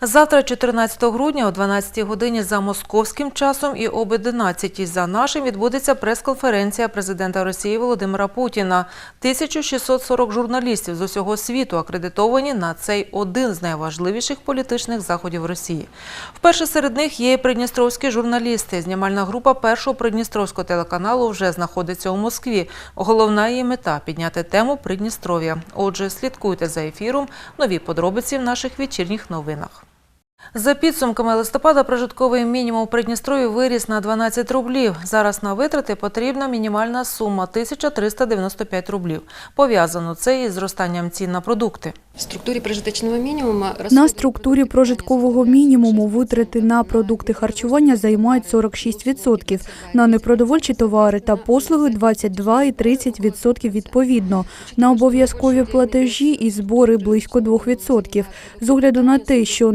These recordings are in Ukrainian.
Завтра, 14 грудня, о 12 годині за московським часом і об 11 за нашим відбудеться прес-конференція президента Росії Володимира Путіна. 1640 журналістів з усього світу акредитовані на цей один з найважливіших політичних заходів Росії. Вперше серед них є і придністровські журналісти. Знімальна група першого придністровського телеканалу вже знаходиться у Москві. Головна її мета підняти тему Придністров'я. Отже, слідкуйте за ефіром. Нові подробиці в наших вечірніх новинах. За підсумками листопада прожитковий мінімум у Придністрові виріс на 12 рублів. Зараз на витрати потрібна мінімальна сума 1395 рублів. Пов'язано це із зростанням цін на продукти. На структурі прожиткового мінімуму витрати на продукти харчування займають 46%, на непродовольчі товари та послуги 22 і 30% відповідно, на обов'язкові платежі і збори близько 2%. З огляду на те, що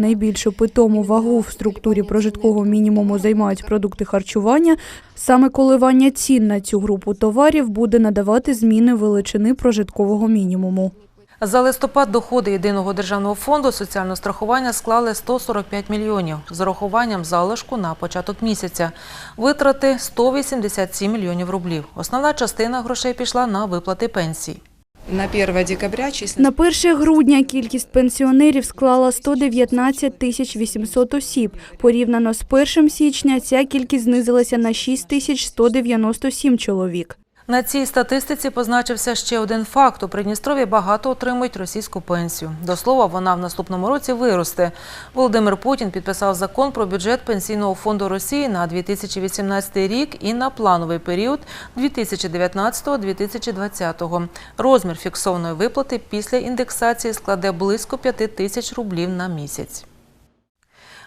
найбільшу питому вагу в структурі прожиткового мінімуму займають продукти харчування, саме коливання цін на цю групу товарів буде надавати зміни величини прожиткового мінімуму. За листопад доходи єдиного державного фонду соціального страхування склали 145 мільйонів з урахуванням залишку на початок місяця. Витрати 187 мільйонів рублів. Основна частина грошей пішла на виплати пенсій. На 1 декабря На 1 грудня кількість пенсіонерів склала 119 тисяч 800 осіб. Порівняно з 1 січня ця кількість знизилася на 6 тисяч 197 чоловік. На цій статистиці позначився ще один факт. У Придністрові багато отримують російську пенсію. До слова, вона в наступному році виросте. Володимир Путін підписав закон про бюджет Пенсійного фонду Росії на 2018 рік і на плановий період 2019-2020. Розмір фіксованої виплати після індексації складе близько 5 тисяч рублів на місяць.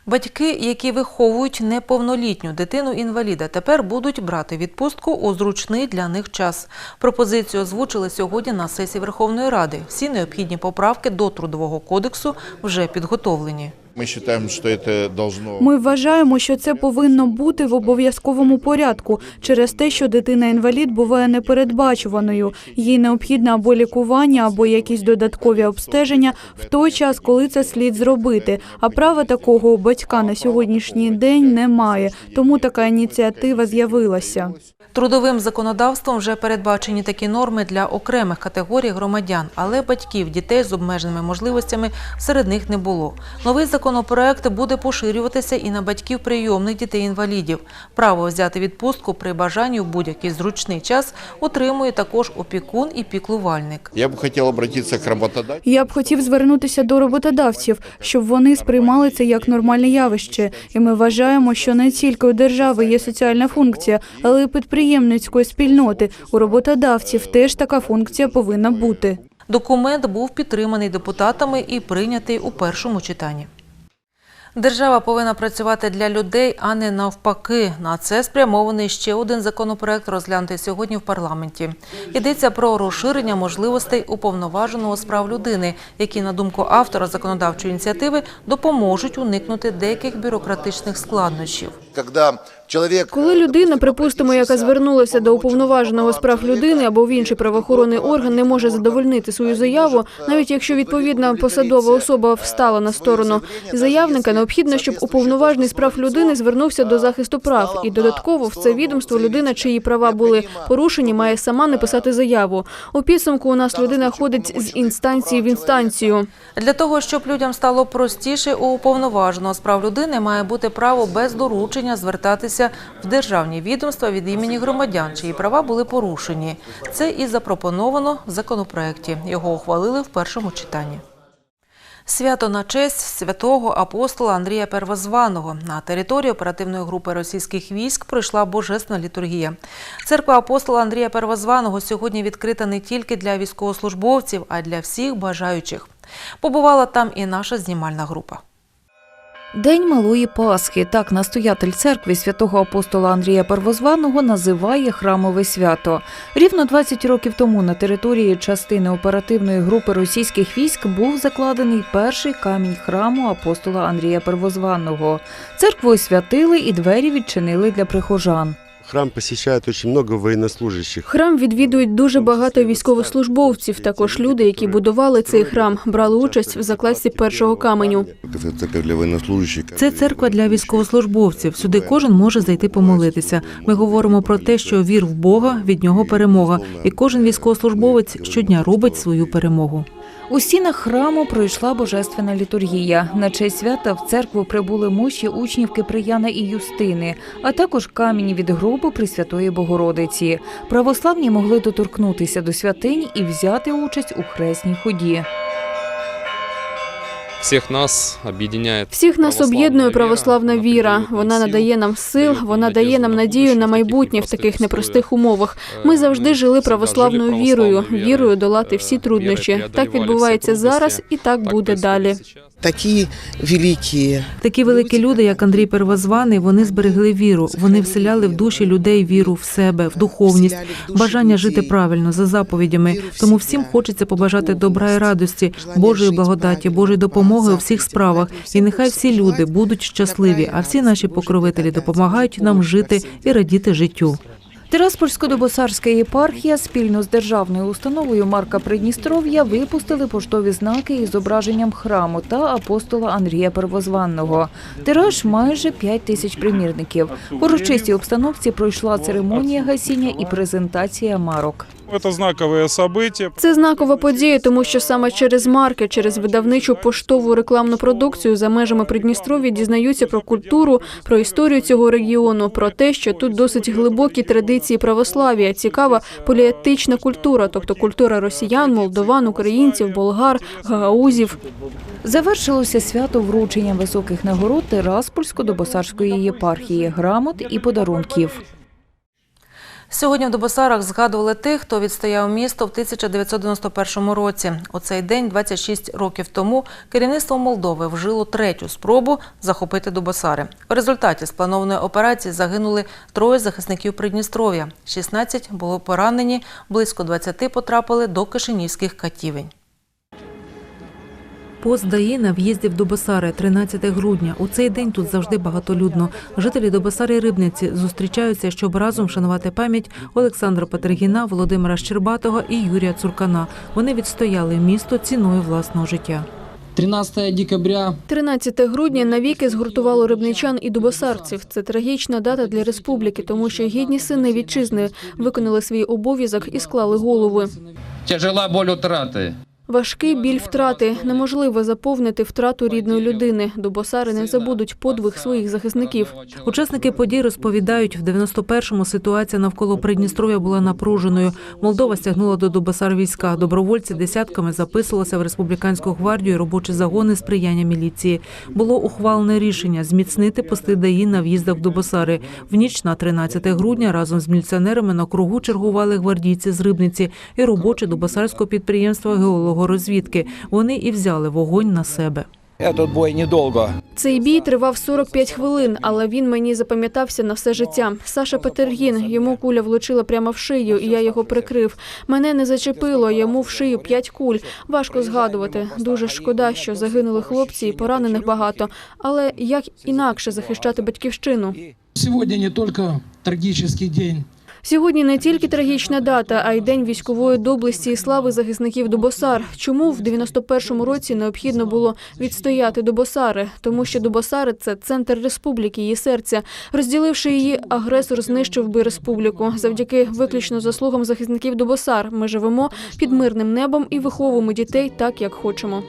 Батьки, які виховують неповнолітню дитину-інваліда, тепер будуть брати відпустку у зручний для них час. Пропозицію озвучили сьогодні на сесії Верховної Ради. Всі необхідні поправки до Трудового кодексу вже підготовлені. Мы считаем, что это должно... Ми вважаємо, що це повинно бути в обов'язковому порядку через те, що дитина-інвалід буває непередбачуваною. Їй необхідне або лікування, або якісь додаткові обстеження в той час, коли це слід зробити. А права такого у батька на сьогоднішній день немає. Тому така ініціатива з'явилася. Трудовим законодавством вже передбачені такі норми для окремих категорій громадян, але батьків дітей з обмеженими можливостями серед них не було. Новий законопроект буде поширюватися і на батьків прийомних дітей-інвалідів. Право взяти відпустку при бажанні в будь-який зручний час отримує також опікун і піклувальник. Я бы хотел обратиться к работодателю. Я б хотів звернутися до роботодавців, щоб вони сприймали це як нормальне явище. І ми вважаємо, що не тільки у держави є соціальна функція, але й підприємницької спільноти. У роботодавців теж така функція повинна бути. Документ був підтриманий депутатами і прийнятий у першому читанні. Держава повинна працювати для людей, а не навпаки. На це спрямований ще один законопроект, розглянутий сьогодні в парламенті. Йдеться про розширення можливостей уповноваженого справ людини, які, на думку автора законодавчої ініціативи, допоможуть уникнути деяких бюрократичних складнощів. Когда человек... Коли людина, припустимо, яка звернулася до уповноваженого з прав людини або в інший правоохоронний орган, не може задовольнити свою заяву, навіть якщо відповідна посадова особа встала на сторону заявника, необхідно, щоб уповноважений з прав людини звернувся до захисту прав. І додатково в це відомство людина, чиї права були порушені, має сама написати заяву. У підсумку у нас людина ходить з інстанції в інстанцію. Для того, щоб людям стало простіше, у уповноваженого з прав людини має бути право без доручення звертатися в державні відомства від імені громадян, чиї права були порушені. Це і запропоновано в законопроекті. Його ухвалили в першому читанні. Свято на честь святого апостола Андрія Первозваного. На території оперативної групи російських військ пройшла божественна літургія. Церква апостола Андрія Первозваного сьогодні відкрита не тільки для військовослужбовців, а й для всіх бажаючих. Побувала там і наша знімальна група. День Малої Пасхи. Так настоятель церкви святого апостола Андрія Первозваного називає храмове свято. Рівно 20 років тому на території частини оперативної групи російських військ був закладений перший камінь храму апостола Андрія Первозваного. Церкву освятили і двері відчинили для прихожан. Храм посещает очень много военнослужащих. Храм відвідують дуже багато військовослужбовців. Також люди, які будували цей храм, брали участь в закладці першого каменю. Це церква для військовослужбовців. Сюди кожен може зайти помолитися. Ми говоримо про те, що вір в Бога від нього перемога, і кожен військовослужбовець щодня робить свою перемогу. У стінах храму пройшла божественна літургія. На честь свята в церкву прибули мощі учнів Киприяна і Юстини, а також камінь від гробу Пресвятої Богородиці. Православні могли доторкнутися до святинь і взяти участь у хресній ході. Всіх нас об'єднає Всіх нас об'єднує православна віра. Вона надає нам сил, вона дає нам надію на майбутнє в таких непростих умовах. Ми завжди жили православною вірою, вірою долати всі труднощі. Так відбувається зараз, і так буде далі. Такі великі Такі великі люди, як Андрій Первозваний, вони зберегли віру. Вони вселяли в душі людей віру в себе, в духовність, бажання жити правильно за заповідями. Тому всім хочеться побажати добра і радості, Божої благодаті, Божої допомоги у всіх справах. І нехай всі люди будуть щасливі, а всі наші покровителі допомагають нам жити і радіти життю. Тираспольсько-Добосарська єпархія спільно з державною установою Марка Придністров'я випустили поштові знаки із зображенням храму та апостола Андрія Первозванного. Тираж майже 5 тисяч примірників. В урочистій обстановці пройшла церемонія гасіння і презентація марок. Это знаковое событие. Це знакова подія, тому що саме через марки, через видавничу поштову рекламну продукцію за межами Придністров'я дізнаються про культуру, про історію цього регіону, про те, що тут досить глибокі традиції православ'я, цікава поліетична культура, тобто культура росіян, молдован, українців, болгар, гагаузів. Завершилося свято врученням високих нагород Тираспольсько-Добосарської єпархії, грамот і подарунків. Сьогодні в Добосарах згадували тих, хто відстояв місто в 1991 році. У цей день, 26 років тому, керівництво Молдови вжило третю спробу захопити Добосари. В результаті спланованої операції загинули троє захисників Придністров'я. 16 було поранені, близько 20 потрапили до Кишинівських катівень. Пост ДАІ на в'їзді в Добосари 13 грудня. У цей день тут завжди багатолюдно. Жителі Добосари і Рибниці зустрічаються, щоб разом вшанувати пам'ять Олександра Петергіна, Володимира Щербатого і Юрія Цуркана. Вони відстояли місто ціною власного життя. 13 декабря 13 грудня навіки згуртувало рибничан і дубосарців. Це трагічна дата для республіки, тому що гідні сини вітчизни виконали свій обов'язок і склали голови. тяжела боль утрати. Важкий біль втрати неможливо заповнити втрату рідної людини. Дубосари не забудуть подвиг своїх захисників. Учасники подій розповідають, в 91-му ситуація навколо Придністров'я була напруженою. Молдова стягнула до Добосар війська. Добровольці десятками записувалися в республіканську гвардію робочі загони сприяння міліції. Було ухвалене рішення зміцнити пости ДАІ на в'їздах в Добосари. В ніч на 13 грудня разом з міліціонерами на кругу чергували гвардійці з Рибниці і робочі Добосарського підприємства геологорозвідки. Вони і взяли вогонь на себе. Этот бой недолго. Цей бій тривав 45 хвилин, але він мені запам'ятався на все життя. Саша Петергін, йому куля влучила прямо в шию, і я його прикрив. Мене не зачепило, йому в шию п'ять куль. Важко згадувати. Дуже шкода, що загинули хлопці і поранених багато. Але як інакше захищати батьківщину? Сьогодні не тільки трагічний день. Сьогодні не тільки трагічна дата, а й день військової доблесті і слави захисників Дубосар. Чому в 91-му році необхідно було відстояти Дубосари? Тому що Дубосари – це центр республіки, її серця. Розділивши її, агресор знищив би республіку. Завдяки виключно заслугам захисників Дубосар ми живемо під мирним небом і виховуємо дітей так, як хочемо.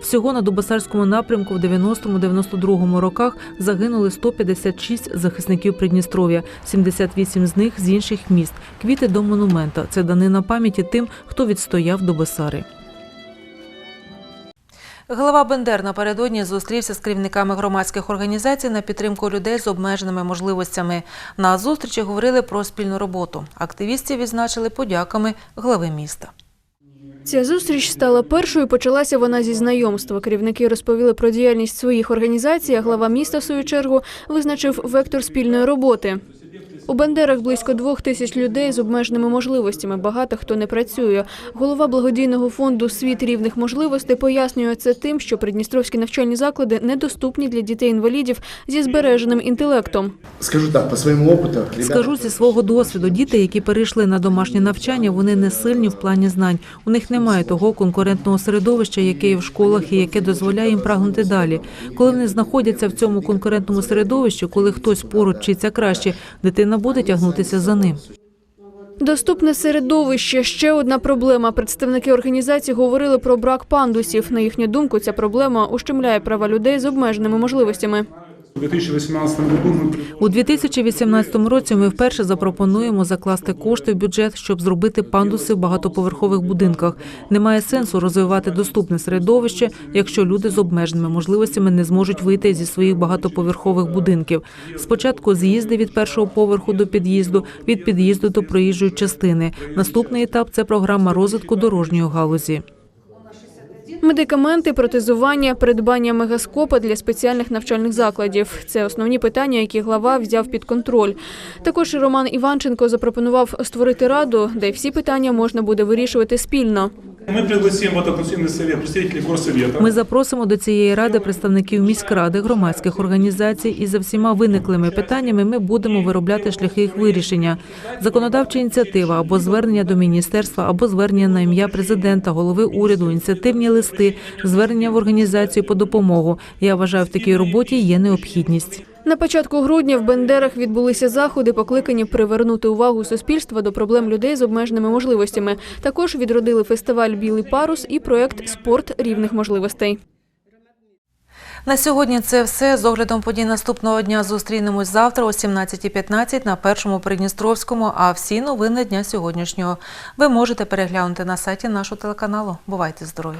Всього на Дубосарському напрямку в 90-92 роках загинули 156 захисників Придністров'я, 78 з них з інших міст. Квіти до монумента це данина пам'яті тим, хто відстояв Дубосари. Голова Бендер напередодні зустрівся з керівниками громадських організацій на підтримку людей з обмеженими можливостями. На зустрічі говорили про спільну роботу. Активістів відзначили подяками глави міста. Ця зустріч стала першою. Почалася вона зі знайомства. Керівники розповіли про діяльність своїх організацій. а Глава міста, в свою чергу, визначив вектор спільної роботи. У Бендерах близько двох тисяч людей з обмеженими можливостями. Багато хто не працює. Голова благодійного фонду Світ рівних можливостей пояснює це тим, що придністровські навчальні заклади недоступні для дітей-інвалідів зі збереженим інтелектом. Скажу так, по своєму опиту, Скажу зі свого досвіду, діти, які перейшли на домашнє навчання, вони не сильні в плані знань. У них немає того конкурентного середовища, яке є в школах і яке дозволяє їм прагнути далі. Коли вони знаходяться в цьому конкурентному середовищі, коли хтось поруч вчиться краще, дитина буде тягнутися за ним. Доступне середовище ще одна проблема. Представники організації говорили про брак пандусів. На їхню думку, ця проблема ущемляє права людей з обмеженими можливостями. В 2018 году мы У 2018 році ми вперше запропонуємо закласти кошти в бюджет, щоб зробити пандуси в багатоповерхових будинках. Немає сенсу розвивати доступне середовище, якщо люди з обмеженими можливостями не зможуть вийти зі своїх багатоповерхових будинків. Спочатку з'їзди від першого поверху до під'їзду, від під'їзду до проїжджої частини. Наступний етап це програма розвитку дорожньої галузі. Медикаменти, протезування, придбання мегаскопа для спеціальних навчальних закладів – це основні питання, які глава взяв під контроль. Також Роман Іванченко запропонував створити раду, де всі питання можна буде вирішувати спільно. Мы пригласим в этот консультативный совет представителей горсовета. Ми запросимо до цієї ради представників міськради, громадських організацій, і за всіма виниклими питаннями ми будемо виробляти шляхи їх вирішення. Законодавча ініціатива або звернення до міністерства, або звернення на ім'я президента, голови уряду, ініціативні листи, звернення в організацію по допомогу. Я вважаю, в такій роботі є необхідність. На початку грудня в Бендерах відбулися заходи, покликані привернути увагу суспільства до проблем людей з обмеженими можливостями. Також відродили фестиваль Білий парус і проект Спорт рівних можливостей. На сьогодні це все. З оглядом подій наступного дня зустрінемось завтра о 17.15 на першому Придністровському. А всі новини дня сьогоднішнього ви можете переглянути на сайті нашого телеканалу. Бувайте здорові!